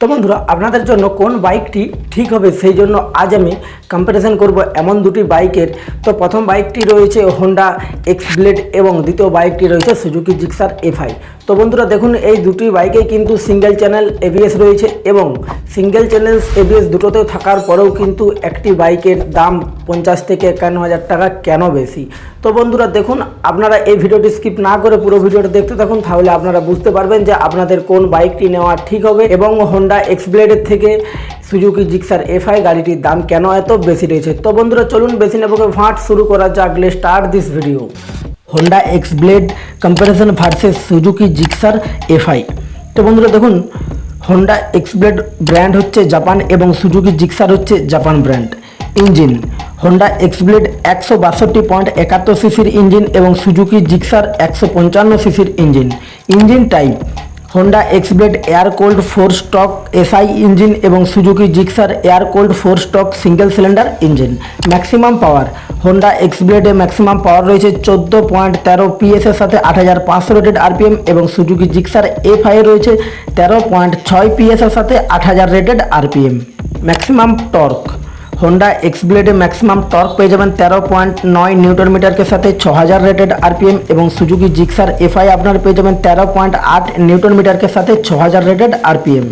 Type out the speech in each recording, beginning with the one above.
তো বন্ধুরা, আপনাদের জন্য কোন বাইকটি ঠিক হবে সেই জন্য আজ আমি কম্পারিজন করব এমন দুটি বাইকের। তো প্রথম বাইকটি রয়েছে হোন্ডা এক্স এবং দ্বিতীয় বাইকটি রয়েছে সুজুকি জিক্সার এফআই তো বন্ধুরা দেখুন, এই দুটি বাইকে কিন্তু সিঙ্গেল চ্যানেল এবিএস রয়েছে এবং সিঙ্গেল চ্যানেল এবিএস দুটোতেও থাকার পরেও কিন্তু একটি বাইকের দাম পঞ্চাশ থেকে একান্ন হাজার টাকা কেন বেশি? তো বন্ধুরা দেখুন, আপনারা এই ভিডিওটি স্কিপ না করে পুরো ভিডিওটি দেখতে থাকুন, তাহলে আপনারা বুঝতে পারবেন যে আপনাদের কোন বাইকটি নেওয়া ঠিক হবে এবং হোন্ডা এক্স ব্লেডের থেকে সুজুকি জিক্সার এফআই গাড়িটির দাম কেন এত বেশি রয়েছে? তো বন্ধুরা চলুন, বেশি নেবকে ভাঁট শুরু করা যাক লে start this video Honda X Blade comparison versus Suzuki Gixxer FI তো বন্ধুরা দেখুন হোন্ডা এক্স ব্লেড ব্র্যান্ড হচ্ছে জাপান এবং সুজুকি জিক্সার হচ্ছে Japan brand engine Honda X Blade একশো বাষট্টি পয়েন্ট একাত্তর সিসির ইঞ্জিন এবং সুজুকি জিক্সার একশো পঞ্চান্ন সিসির engine engine type Honda X Blade air cooled four stroke SI engine এবং Suzuki Gixxer air cooled four stroke single cylinder engine maximum power Honda X ব্লেডে maximum power রয়েছে চোদ্দ point তেরো পিএসের সাথে আট হাজার পাঁচশো রেটেড আরপিএম এবং সুজুকি জিক্সার এফ আই রয়েছে তেরো পয়েন্ট ছয় পিএসের সাথে আট হাজার rated RPM maximum torque Honda X ব্লেডে maximum torque পেয়ে যাবেন তেরো পয়েন্ট নয় নিউটন মিটারকে সাথে ছ হাজার রেটেড আরপিএম এবং সুজুকি জিক্সার এফআই আপনার পেয়ে যাবেন তেরো পয়েন্ট আট নিউটন মিটারকে সাথে ছ হাজার rated RPM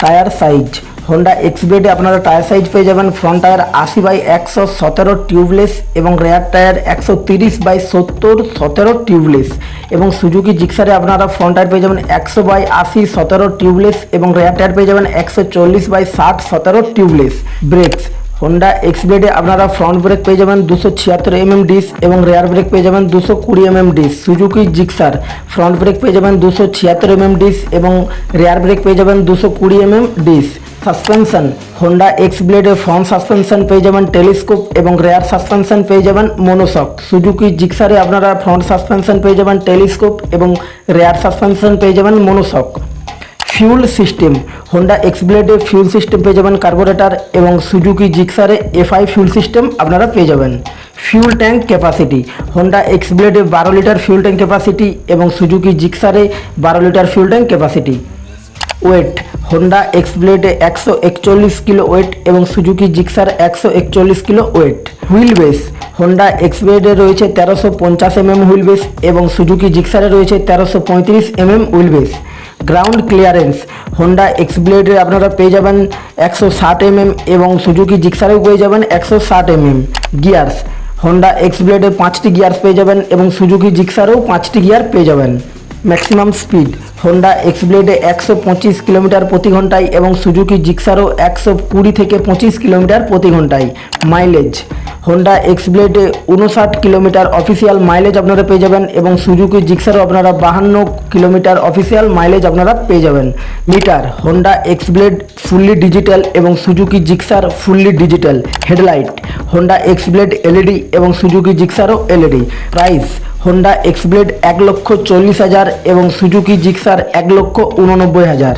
tyre size Honda X ব্লেডে আপনারা টায়ার সাইজ পেয়ে যাবেন ফ্রন্ট টায়ার আশি বাই একশো সতেরো টিউবলেস এবং রেয়ার টায়ার একশো তিরিশ বাই সত্তর সতেরো টিউবলেস এবং সুজুকি জিক্সারে আপনারা ফ্রন্ট টায়ার পেয়ে যাবেন একশো বাই আশি সতেরো টিউবলেস এবং রেয়ার টায়ার পেয়ে যাবেন একশো চল্লিশ বাই ষাট সতেরো টিউবলেস ব্রেকস হোন্ডা এক্স ব্লেডে আপনারা ফ্রন্ট ব্রেক পেয়ে যাবেন দুশো ছিয়াত্তর এমএম ডিস এবং রেয়ার ব্রেক পেয়ে যাবেন দুশো কুড়ি MM disc Suzuki Gixxer front brake পেয়ে যাবেন দুশো ছিয়াত্তর এমএম ডিস এবং রেয়ার ব্রেক পেয়ে যাবেন দুশো কুড়ি MM disc suspension Honda X ব্লেডে ফ্রন্ট সাসপেনশন পেয়ে যাবেন টেলিস্কোপ এবং রেয়ার সাসপেনশন পেয়ে যাবেন মনোসক সুজুকি জিক্সারে আপনারা ফ্রন্ট সাসপেনশন পেয়ে যাবেন টেলিস্কোপ এবং রেয়ার সাসপেনশন পেয়ে যাবেন monoshock fuel system Honda X ব্লেডে fuel system পেয়ে যাবেন কার্বোরেটার এবং সুজুকি জিক্সারে এফআই ফিউল সিস্টেম আপনারা পেয়ে যাবেন। Fuel tank capacity Honda X ব্লেডে বারো লিটার ফিউল ট্যাঙ্ক ক্যাপাসিটি এবং সুজুকি জিক্সারে বারো litre fuel tank capacity weight Honda X ব্লেডে একশো একচল্লিশ কিলো ওয়েট এবং সুজুকি জিক্সার একশো একচল্লিশ kilo weight wheel base Honda X ব্লেডে রয়েছে তেরোশো পঞ্চাশ এমএম হুইল বেস এবং সুজুকি জিক্সারে রয়েছে তেরোশো পঁয়ত্রিশ MM wheel base ground clearance Honda X ব্লেডে আপনারা পেয়ে যাবেন একশো ষাট এমএম এবং সুজুকি জিক্সারেও পেয়ে যাবেন একশো ষাট এমএম গিয়ার্স হোন্ডা এক্স ব্লেডে পাঁচটি গিয়ার্স পেয়ে যাবেন এবং সুজুকি জিক্সারেও পাঁচটি গিয়ার পেয়ে যাবেন। ম্যাক্সিমাম স্পিড হোন্ডা এক্স ব্লেডে একশো পঁচিশ কিলোমিটার প্রতি ঘন্টায় এবং সুজুকি জিক্সারও একশো কুড়ি থেকে পঁচিশ কিলোমিটার প্রতি ঘন্টায় মাইলেজ হোন্ডা এক্স ব্লেডে উনষাট কিলোমিটার অফিসিয়াল মাইলেজ আপনারা পেয়ে যাবেন এবং সুজুকি জিক্সারও আপনারা বাহান্ন কিলোমিটার অফিসিয়াল মাইলেজ আপনারা পেয়ে যাবেন। Meter Honda X Blade fully digital এবং Suzuki Gixxer fully digital headlight Honda X Blade LED এবং Suzuki জিক্সারও LED price Honda X Blade এক লক্ষ চল্লিশ হাজার এবং সুজুকি জিক্সার এক লক্ষ উননব্বই হাজার।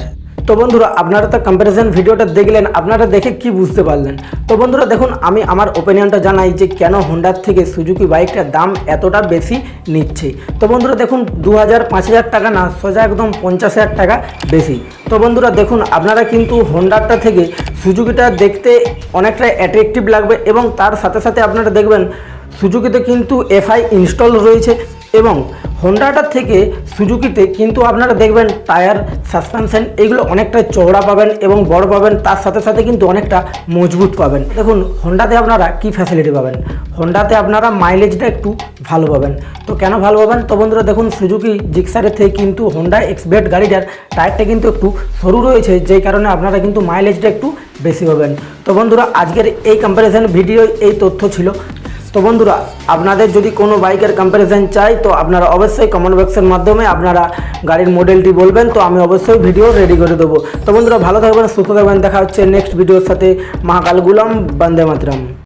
তো বন্ধুরা, আপনারা তো কম্প্যারিজন ভিডিওটা দেখলেন, আপনারা দেখে কি বুঝতে পারলেন? তো বন্ধুরা, দেখুন, আমি আমার ওপিনিয়নটা জানাই যে কেন হোন্ডার থেকে সুজুকি বাইকটার দাম এতটা বেশি নিচ্ছে। তো বন্ধুরা, দেখুন দু হাজার পাঁচ হাজার টাকা না, সোজা একদম পঞ্চাশ হাজার টাকা বেশি। তো বন্ধুরা, দেখুন, আপনারা কিন্তু হোন্ডারটা থেকে সুজুকিটা দেখতে অনেকটা অ্যাট্রাকটিভ লাগবে এবং তার সাথে সাথে আপনারা দেখবেন সুজুকিতে কিন্তু এফআই ইনস্টল রয়েছে এবং হোন্ডাটার থেকে সুজুকিতে কিন্তু আপনারা দেখবেন টায়ার সাসপেনশন এগুলো অনেকটা চওড়া পাবেন এবং বড় পাবেন, তার সাথে সাথে কিন্তু অনেকটা মজবুত পাবেন। দেখুন হোন্ডাতে আপনারা কি ফ্যাসিলিটি পাবেন? হোন্ডাতে আপনারা মাইলেজটা একটু ভালো পাবেন। তো কেন ভালো পাবেন? তো বন্ধুরা, দেখুন সুজুকি জিক্সারের থেকে কিন্তু হোন্ডা এক্সবেট গাড়িটার টায়ারটা কিন্তু একটু সরু রয়েছে, যেই কারণে আপনারা কিন্তু মাইলেজটা একটু বেশি পাবেন। তো বন্ধুরা, আজকের এই কম্প্যারিজন ভিডিও এই তথ্য ছিল। তো বন্ধুরা, আপনাদের যদি কোনো বাইকের কম্প্যারিজন চাই, তো আপনারা অবশ্যই কমেন্ট বক্সের মাধ্যমে আপনারা গাড়ির মডেলটি বলবেন, তো আমি অবশ্যই ভিডিও রেডি করে দেবো। তো বন্ধুরা, ভালো থাকবেন, সুস্থ থাকবেন, দেখা হচ্ছে নেক্সট ভিডিওর সাথে। মহাকাল গুলাম, বন্দে মাতরম।